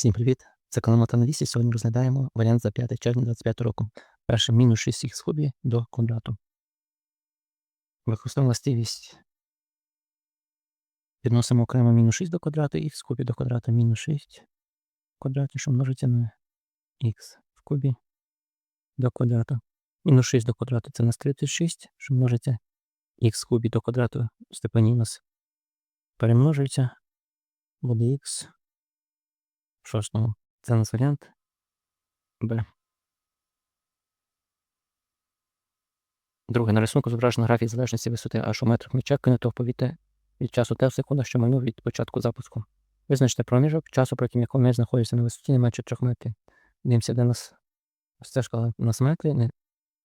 Всім привіт! Це Каламата на 200. Сьогодні розглядаємо варіант за 5 червня 25 року. Перше мінус 6х в до квадрату. Використовуємо властивість. Підносимо окремо мінус 6 до квадрату, х в кубі до квадрата мінус 6 в квадраті, що множиться на х в кубі до квадрату. Мінус 6 до квадрату це у нас 36, що множиться х в кубі до квадрату в степені нас перемножується. Буде х в шостому. Це нас варіант Б. Друге. На рисунку зображено графік залежності висоти аж у метрах м'яча кинуто в повітря від часу Т в секундах, що минув від початку запуску. Визначте проміжок часу, протягом якого м'яч знаходиться на висоті не менше 3 метрів. Дивимося, де нас нас метри. Не-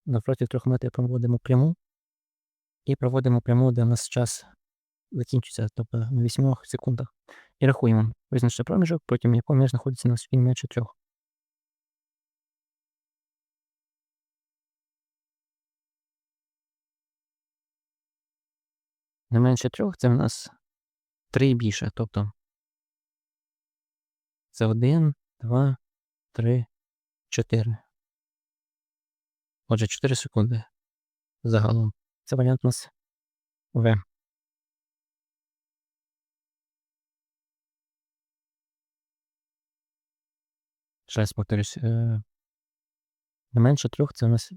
Навпроти 3 метрів проводимо пряму. І проводимо пряму, де у нас час закінчується, тобто на 8 секундах. І рахуємо. Визначте проміжок, протягом якого м'яч знаходиться на висоті менше 3. Не менше трьох це в нас 3 і більше. Тобто це 1, 2, 3, 4. Отже, 4 секунди загалом. Це варіант у нас В. Ще раз повторюсь. Е, не менше трьох це у нас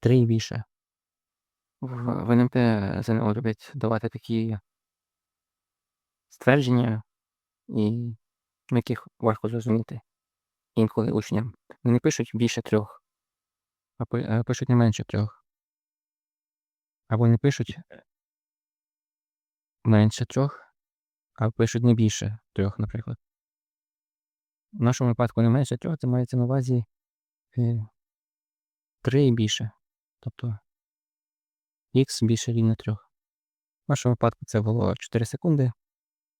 3 і більше. В в НМТ ЗНО люблять давати такі ствердження, і яких важко зрозуміти інколи учням. Вони пишуть більше трьох, а а пишуть не менше трьох. Або не пишуть менше трьох, а пишуть не більше трьох, наприклад. В нашому випадку не менше трьох, це мається на увазі е, три і більше. Тобто х більше рівня трьох. В нашому випадку це було 4 секунди,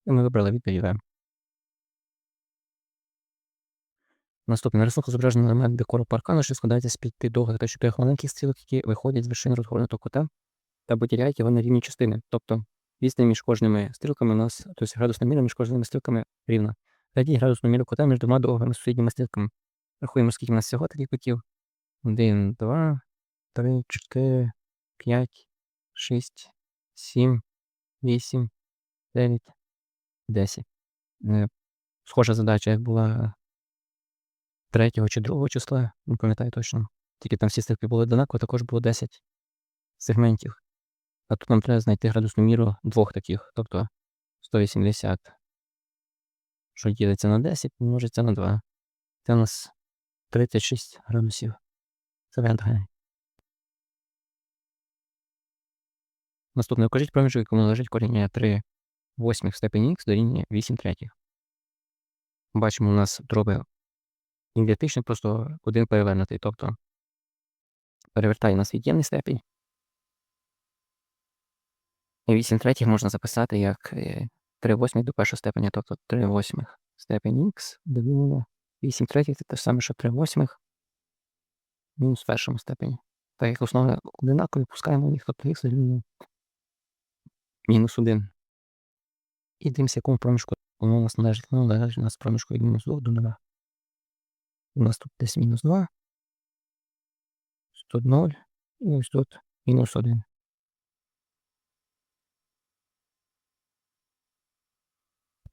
і ми вибрали відповідь В. Наступний на рисунку зображений елемент декору паркану, що складається з п'яти довгих та чотирьох маленьких стрілок, які виходять з вершини розгорнутого кута та поділяють його на рівні частини. Тобто відстань між кожними стрілками у нас, тобто градусна міра між кожними стрілками рівна. Знайдіть градусну міру кута між двома довгими сусідніми стрілками. Рахуємо, скільки в нас всього таких кутів. 1, 2, 3, 4, 5, 6, 7, 8, 9, 10. Е, Схожа задача, як була 3 чи 2 числа, не пам'ятаю точно. Тільки там всі стрілки були однакові, також було 10 сегментів. А тут нам треба знайти градусну міру двох таких, тобто 180, що ділиться на 10, множиться на 2. Це у нас 36 градусів. Варіант Наступне. Укажіть проміжок, якому належить коріння 3 восьмих в степені х дорівнює 8 третіх. Бачимо, у нас дроби ідентичні, просто один перевернутий. Тобто перевертає на від'ємний степінь. І 8 третіх можна записати як е, 3 восьмих до першого степеня, тобто 3 восьмих степень х дорівнює 8 третіх це те ж саме, що 3 восьмих мінус в першому степені. Так як основи одинакові, пускаємо їх, тобто х дорівнює мінус 1. І дивимося, якому проміжку воно у нас належить. Воно належить у нас проміжку від мінус 2 до 0. У нас тут десь мінус 2, тут 0, і ось тут мінус 1.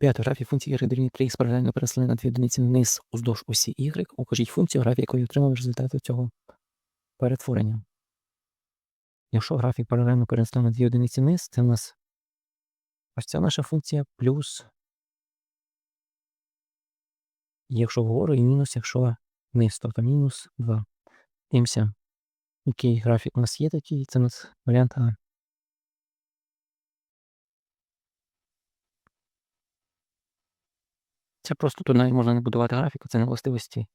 П'ята графія функції y дорівнює 3х паралельно переслали на дві одиниці вниз уздовж осі y. Укажіть функцію, графік якої отримали результати цього перетворення. Якщо графік паралельно перенесли на дві одиниці вниз, це в нас ось ця наша функція плюс. Якщо вгору і мінус, якщо вниз, тобто мінус 2. Дивимося, який графік у нас є такий, це у нас варіант А. Це просто тут навіть можна не будувати графіку, це не властивості.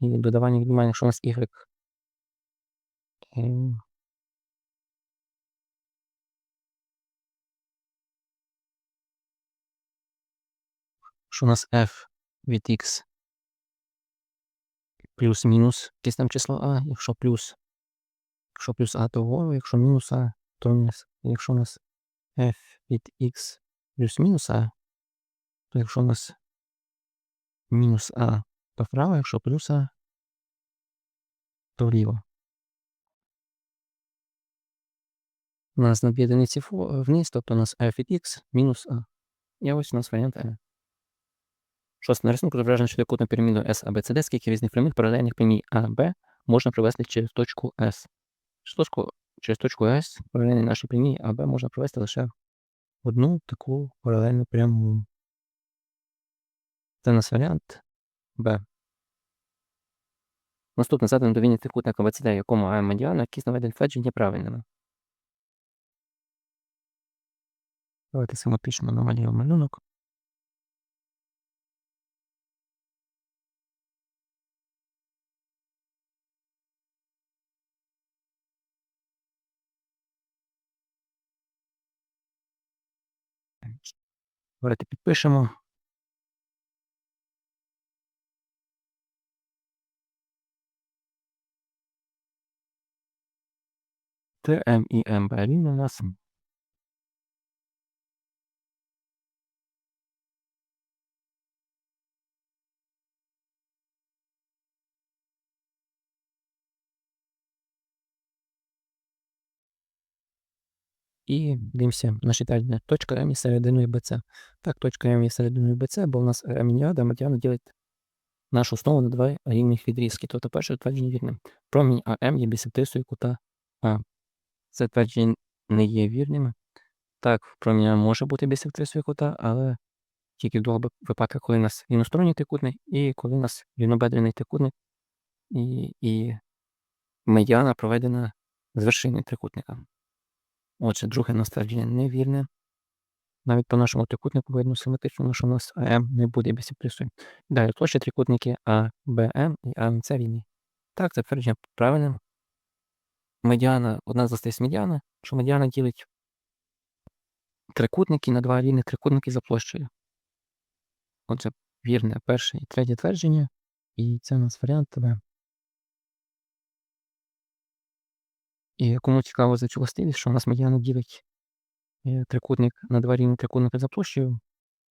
І додавання віднімання, якщо у нас y. Що у нас f від x плюс-мінус якесь там число а, якщо плюс, якщо плюс а, то вгору, якщо мінус а, то вниз. Якщо у нас f від x плюс-мінус а, то якщо у нас мінус А то вправо, якщо плюс А, то вліво. У нас на дві одиниці вниз, тобто у нас f від x мінус А. І ось у нас варіант А. Шосте на рисунку зображено чотирикутну піраміду S, A, B, C, D, скільки різних прямих паралельних прямій А, Б можна провести через точку S. Через точку, S паралельні нашій прямій Б можна провести лише одну таку паралельну пряму. Це у нас варіант Б. Наступне задане довільне трикутника ВЦД, якому А медіана, які наведені твердження правильними. Давайте схематично намалюємо малюнок. Давайте підпишемо. ТМ і МБ рівно у нас І дивимося наші терміни. Точка М є серединою БЦ. Так, точка М є серединою БЦ, бо в нас М мільярда, медіана ділить нашу основу на два рівних відрізки. Тобто перше твердження вірне. Промінь АМ є бісектрисою кута А. Це твердження не є вірними. Так, промінь АМ може бути бісектрисою кута, але тільки в двох випадках, коли у нас рівносторонній трикутник і коли у нас рівнобедрений трикутник і, і медіана проведена з вершини трикутника. Отже, друге нас твердження невірне. Навіть по нашому трикутнику видно симетрично, що у нас АМ не буде бісектрисою. Далі площа трикутники АБМ і АМЦ рівні. Так, це твердження правильне. Медіана, одна з властивостей медіани, що медіана ділить трикутники на два рівних трикутники за площею. Отже, вірне перше і третє твердження. І це у нас варіант Б. І кому цікаво за цю властивість, що у нас медіана ділить е, трикутник на два рівні трикутники за площею.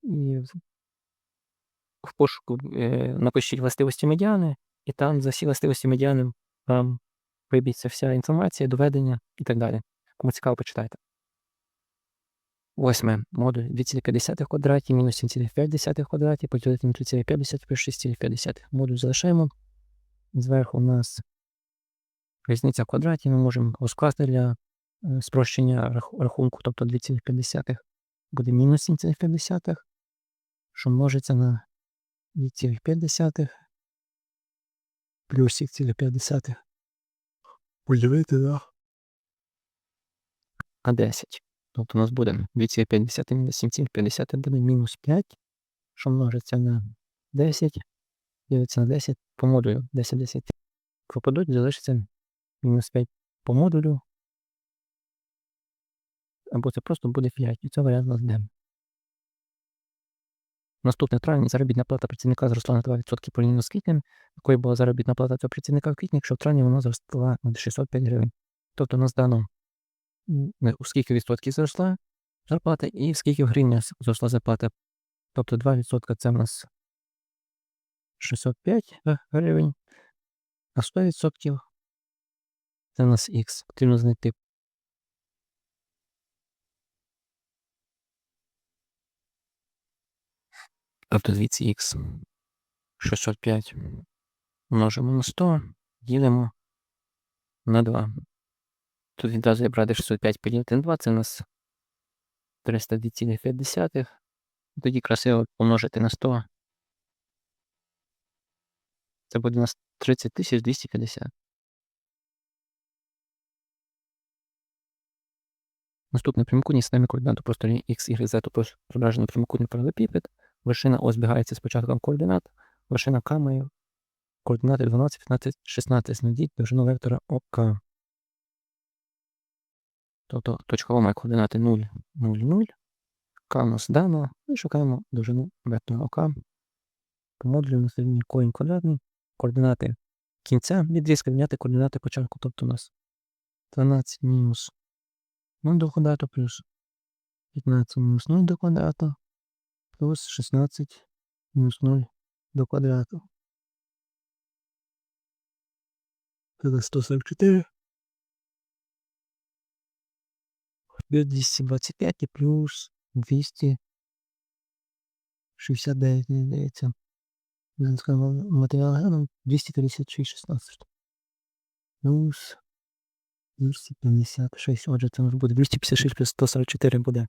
І в пошуку е, напишіть властивості медіани, і там за всі властивості медіани вам виб'ється вся інформація, доведення і так далі. Кому цікаво, почитайте. Восьме. Модуль 2,5 квадраті мінус 7,5 квадраті поділити на 3,5 плюс 6,5. Модуль залишаємо. Зверху у нас різниця в квадраті. Ми можемо розкласти для е, спрощення рахунку, тобто 2,5 буде мінус 7,5, що множиться на 2,5 плюс 6,5 поділити на на 10. Тобто у нас буде 2,5 мінус 7,5 буде мінус 5, що множиться на 10, ділиться на 10 по модулю. 10, 10 пропадуть, залишиться мінус 5 по модулю. Або це просто буде 5. І це варіант у нас Д. Наступне травень заробітна плата працівника зросла на 2% порівняно з квітнем. Якою була заробітна плата цього працівника в квітні, якщо в травні вона зросла на 605 гривень. Тобто нас дано у скільки відсотків зросла зарплата і в скільки в гривнях зросла зарплата. Тобто 2% це в нас 605 гривень, а 100% це в нас Х. Потрібно знайти Тобто звідси х 605 множимо на 100, ділимо на 2. Тут відразу я брати 605 поділити на 2, це у нас 302,5. Тоді красиво помножити на 100. Це буде у нас 30 250. Наступний прямокутній системі координат у просторі x, y, z, тобто зображено прямокутний паралепіпед. Вершина О збігається з початком координат. Вершина К має координати 12, 15, 16. Знайдіть довжину вектора ОК. Тобто точка О має координати 0, 0, 0. К у нас дано. І шукаємо довжину вектора ОК. По модулю на рівні корінь квадратний. Координати кінця відрізка відняти координати початку. Тобто у нас 12 мінус 0 до квадрату плюс 15 мінус 0 до квадрату плюс 16 мінус 0 до квадрату. Це 144. Плюс 225 і плюс 269, мені здається. Матеріал граном 236,16. Плюс 256. Отже, це може бути 256 плюс 144 буде.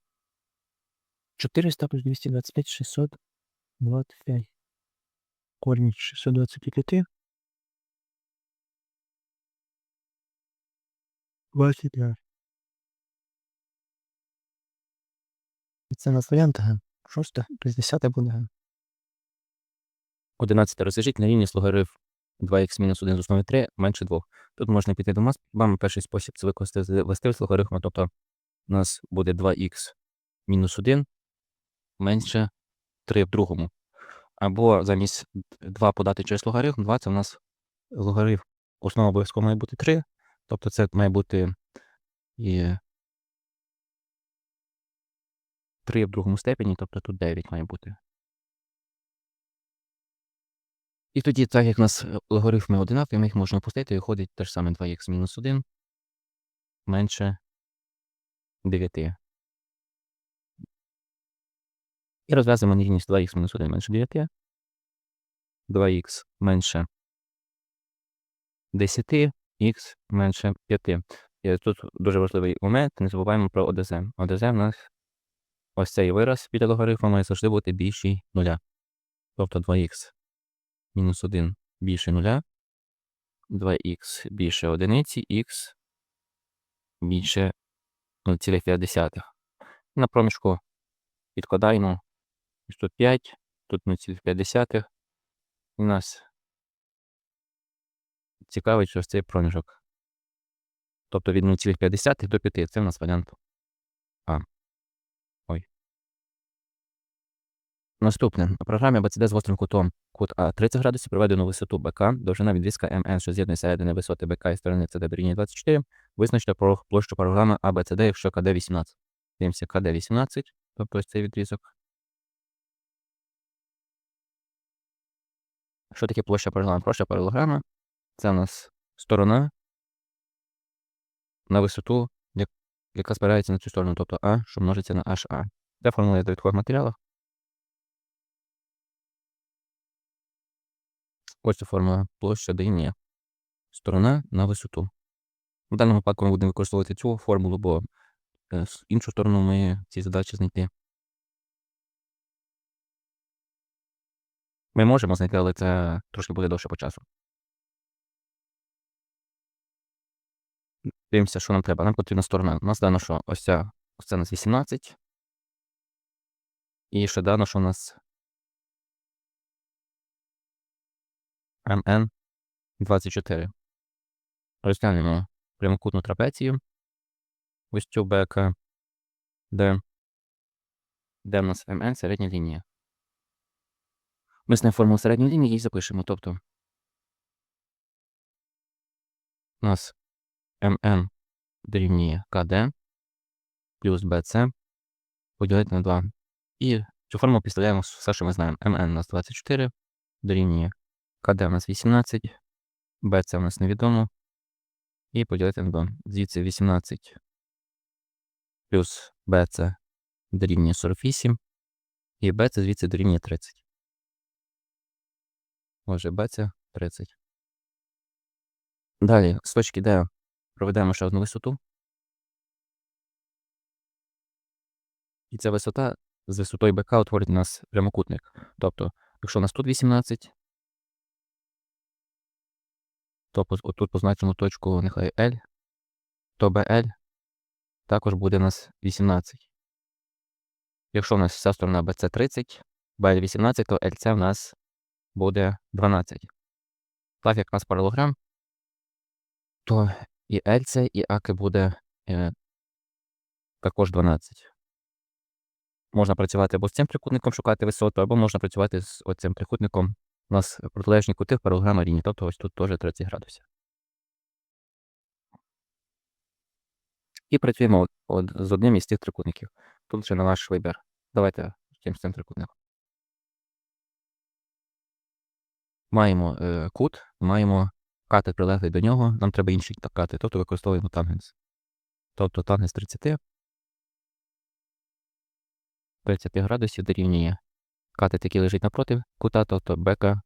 400 плюс 225, 625. Корінь 625. 25. Це у нас варіант Г. Шосте плюс 10 буде Г. 11 розв'яжіть на рівні логарифм 2х мінус 1 з основи 3 менше 2. Тут можна піти до нас. Вам перший спосіб це з властивість логарифму, тобто у нас буде 2х мінус 1 менше 3 в другому. Або замість 2 подати через логарифм, 2 це у нас логарифм. Основа обов'язково має бути 3, тобто це має бути і 3 в другому степені, тобто тут 9 має бути. І тоді, так як у нас е, логарифми одинакові, ми їх можемо опустити, і виходить те ж саме 2х мінус 1 менше 9. І розв'язуємо нерівність 2х мінус 1 менше 9. 2х менше 10, х менше 5. І тут дуже важливий момент, не забуваємо про ОДЗ. ОДЗ у нас ось цей вираз під логарифмом має завжди бути більший нуля. Тобто 2х мінус 1 більше нуля, 2х більше одиниці, х більше 0,5. На проміжку відкладаємо. Тут 5, тут 0,5. У нас цікавить що цей проміжок. Тобто від 0,5 до 5. Це в нас варіант А. Ой. Наступне. На програмі ABCD з гострим кутом кут А 30 градусів проведено висоту БК, довжина відрізка МН, що з'єднує середини висоти БК і сторони ЦД дорівнює 24. Визначте площу програми ABCD, якщо КД 18. Дивимося КД 18, тобто ось цей відрізок. Що таке площа паралограма? Площа паралограма це у нас сторона на висоту, яка спирається на цю сторону, тобто А, що множиться на HA. Це формула в відходних матеріалах. Ось ця формула площа дорівнює сторона на висоту. В даному випадку ми будемо використовувати цю формулу, бо е, іншу сторону ми ці задачі знайти. Ми можемо знайти, але це трошки буде довше по часу. Дивимося, що нам треба. Нам потрібна сторона. У нас дано, що ось ця ось це у нас 18. І ще дано, що у нас МН 24. Розглянемо прямокутну трапецію. Ось цю БК, де, де в нас МН середня лінія. Ми знаємо формулу середньої лінії і запишемо. Тобто у нас МН дорівнює КД плюс БЦ поділити на 2. І цю формулу підставляємо все, що ми знаємо. МН у нас 24 дорівнює КД у нас 18, БЦ у нас невідомо. І поділити на 2. Звідси 18 плюс БЦ дорівнює 48. І БЦ звідси дорівнює 30. Отже, БЦ 30. Далі, з точки Д проведемо ще одну висоту. І ця висота з висотою БК утворить у нас прямокутник. Тобто, якщо у нас тут 18, то тут позначимо точку нехай L, то BL також буде у нас 18. Якщо у нас вся сторона BC 30, BL 18, то LC у нас буде 12. Так як у нас паралограм, то і LC, і АК буде е, також 12. Можна працювати або з цим трикутником, шукати висоту, або можна працювати з оцим трикутником. У нас протилежні кути в паралограма рівні, тобто ось тут теж 30 градусів. І працюємо от, з одним із цих трикутників. Тут вже на ваш вибір. Давайте з цим трикутником. Маємо е, кут, маємо катет прилеглий до нього, нам треба інший катет, тобто використовуємо тангенс. Тобто тангенс 30 30 градусів дорівнює катет, який лежить напроти кута, тобто бека,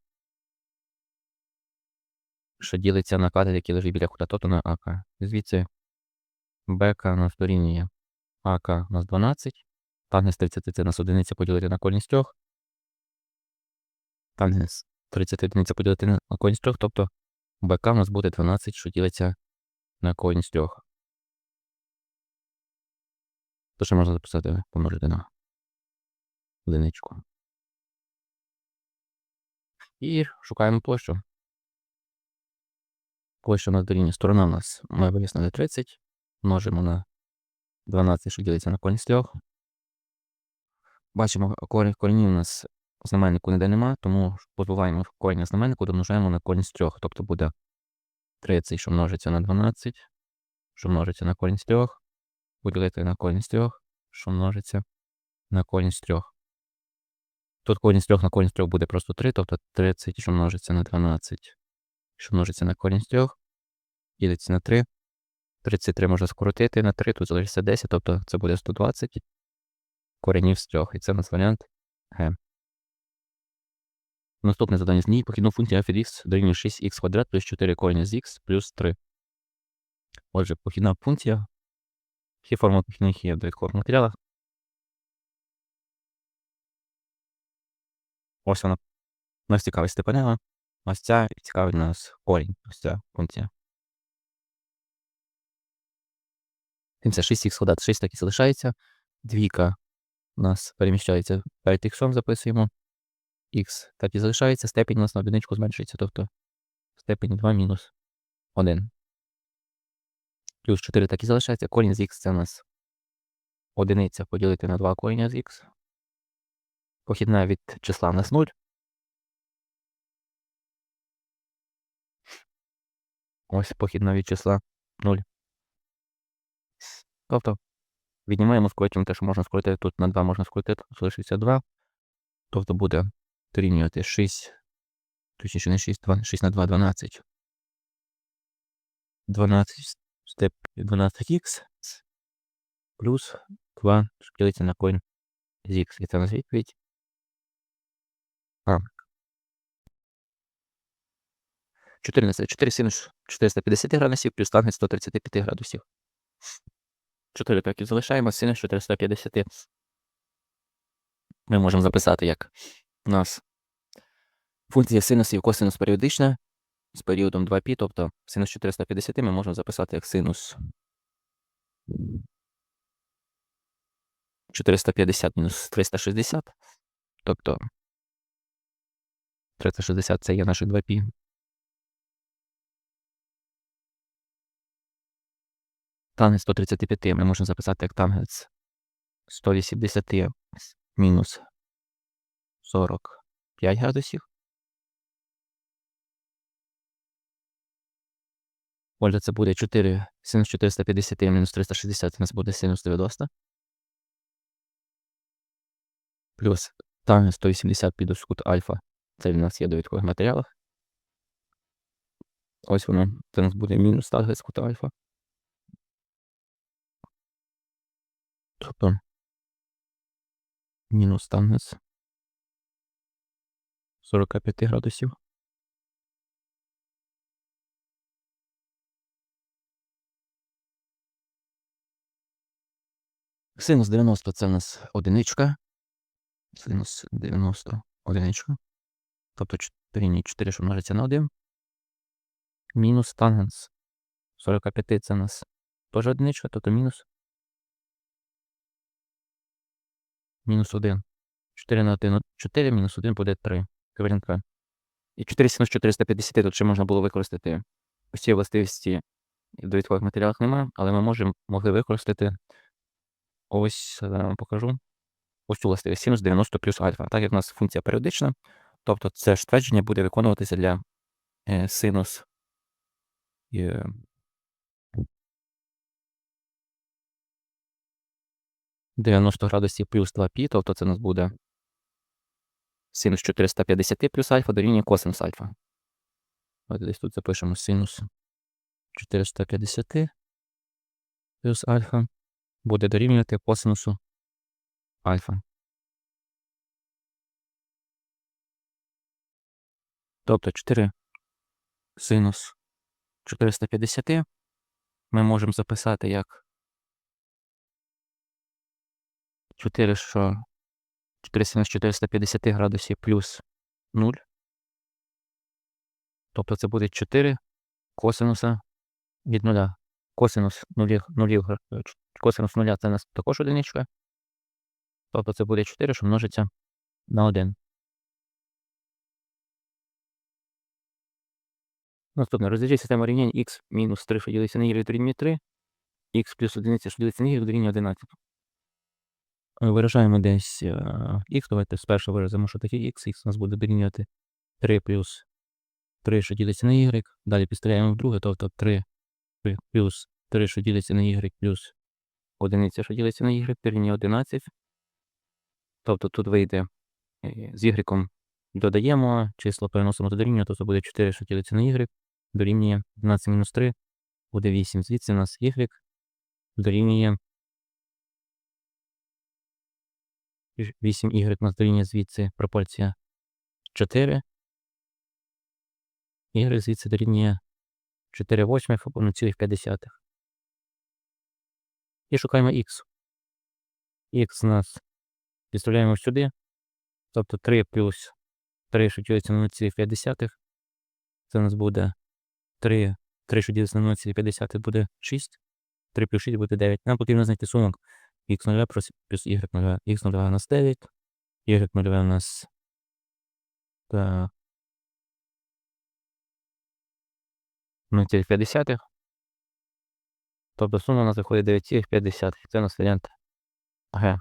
що ділиться на катет, який лежить біля кута, тобто на АК. Звідси бека у нас дорівнює АК у нас 12, тангенс 30 це у нас одиниця поділити на кольність 3. Тангенс 30 одиниця поділити на кольність 3, тобто БК у нас буде 12, що ділиться на кольність 3. То що можна записати помножити на одиничку. І шукаємо площу. Площа на дорівнює сторона у нас ми вияснили 30. Множимо на 12, що ділиться на кольність 3. Бачимо, корінь корінів у нас знаменнику ніде нема, тому позбуваємо коріння знаменнику, домножаємо на кольність 3. Тобто буде 30, що множиться на 12, що множиться на кольність 3, поділити на кольність 3, що множиться на кольність 3. Тут корінь з 3 на корінь з 3 буде просто 3, тобто 30, що множиться на 12, що множиться на корінь з 3, ділиться на 3. 33 можна скоротити на 3, тут залишиться 10, тобто це буде 120 коренів з 3. І це у нас варіант Г. Наступне задання змій похідну функцію f від x дорівнює 6х квадрат плюс 4 коріння з х плюс 3. Отже, похідна функція. Всі форми похідних є в довідкових матеріалах. Ось вона. Нас цікавить степенева. Ось ця цікавить нас корінь. Ось ця функція. Тим це 6х квадрат, 6 так і залишається. Двійка у нас переміщається перед х записуємо. Х так і залишається, степінь у нас на одиничку зменшується, тобто степень 2 мінус 1. Плюс 4 так і залишається. Корінь з х це у нас одиниця поділити на 2 коріння з х. Похідна від числа в нас 0. Ось похідна від числа 0. Тобто віднімаємо скоротимо те, що можна скоротити. Тут на 2 можна скоротити, залишиться 2. Тобто буде дорівнювати 6, точніше не 6, 2, 6 на 2, 12. 12 степ 12х плюс 2 ділиться на корінь з х. І це у нас відповідь. А. 14. 4 синус 450 градусів плюс тангенс 135 градусів. 4 так і залишаємо, синус 450. Ми можемо записати, як у нас функція синусів косинус періодична з періодом 2π, тобто синус 450 ми можемо записати як синус 450 мінус 360. Тобто 360 це є наші 2π. Тангенс 135 ми можемо записати як тангенс 180 мінус 45 градусів. Отже, це буде 4 синус 450 мінус 360, у нас буде синус 90. Плюс тангенс 180 підус кут альфа. Це в нас є довідкових матеріалах. Ось воно. Це у нас буде мінус тангенс кут альфа. Тобто мінус тангенс 45 градусів. Синус 90 це у нас одиничка. Синус 90 одиничка. Тобто 4, 4 що множиться на 1. Мінус тангенс 45 це у нас теж одиничка, тобто мінус. Мінус 1. 4 на 1, 4, мінус 1 буде 3. Кварінка. І 4 синус 450 тут ще можна було використати ці властивості в довідкових матеріалах немає, але ми можемо могли використати ось, вам покажу. Ось цю властивість синус 90 плюс альфа. Так як у нас функція періодична, тобто це ж твердження буде виконуватися для е, синус е, Дев'яносто градусів плюс 2π, тобто це у нас буде синус 450 плюс альфа дорівнює косинус альфа. От десь тут запишемо синус 450 плюс альфа буде дорівнювати косинусу альфа. Тобто 4 синус 450 ми можемо записати як 4, що 4 синус 450 градусів плюс 0. Тобто це буде 4 косинуса від 0. Косинус 0, 0, косинус 0 це у нас також одиничка. Тобто це буде 4, що множиться на 1. Наступне. Розв'яжіть систему рівнянь x мінус 3, що ділиться на y дорівнює 3, x плюс 1, що ділиться на y дорівнює 11. Виражаємо десь е, x, давайте спершу виразимо, що таке x, x у нас буде дорівнювати 3 плюс 3, що ділиться на y, далі підставляємо в друге, тобто 3 плюс 3, що ділиться на y, плюс 1, що ділиться на y, дорівнює 11. Тобто тут вийде е, з y додаємо, число переносимо до дорівнює, то це буде 4, що ділиться на y, дорівнює 12 мінус 3, буде 8. Звідси у нас y дорівнює 8y у нас дорівнює звідси пропорція 4. Y звідси дорівнює 4 восьмих або 0,5. І шукаємо x. x у нас підставляємо сюди. Тобто 3 плюс 3, що ділиться на 0,5. Це у нас буде 3, 3, що ділиться на 0,5 буде 6. 3 плюс 6 буде 9. Нам потрібно знайти сумок x0 плюс плюс y0. x0 у нас 9, y0 у нас так, 0,5. Тобто сума у нас виходить 9,5. Це у нас варіант Г.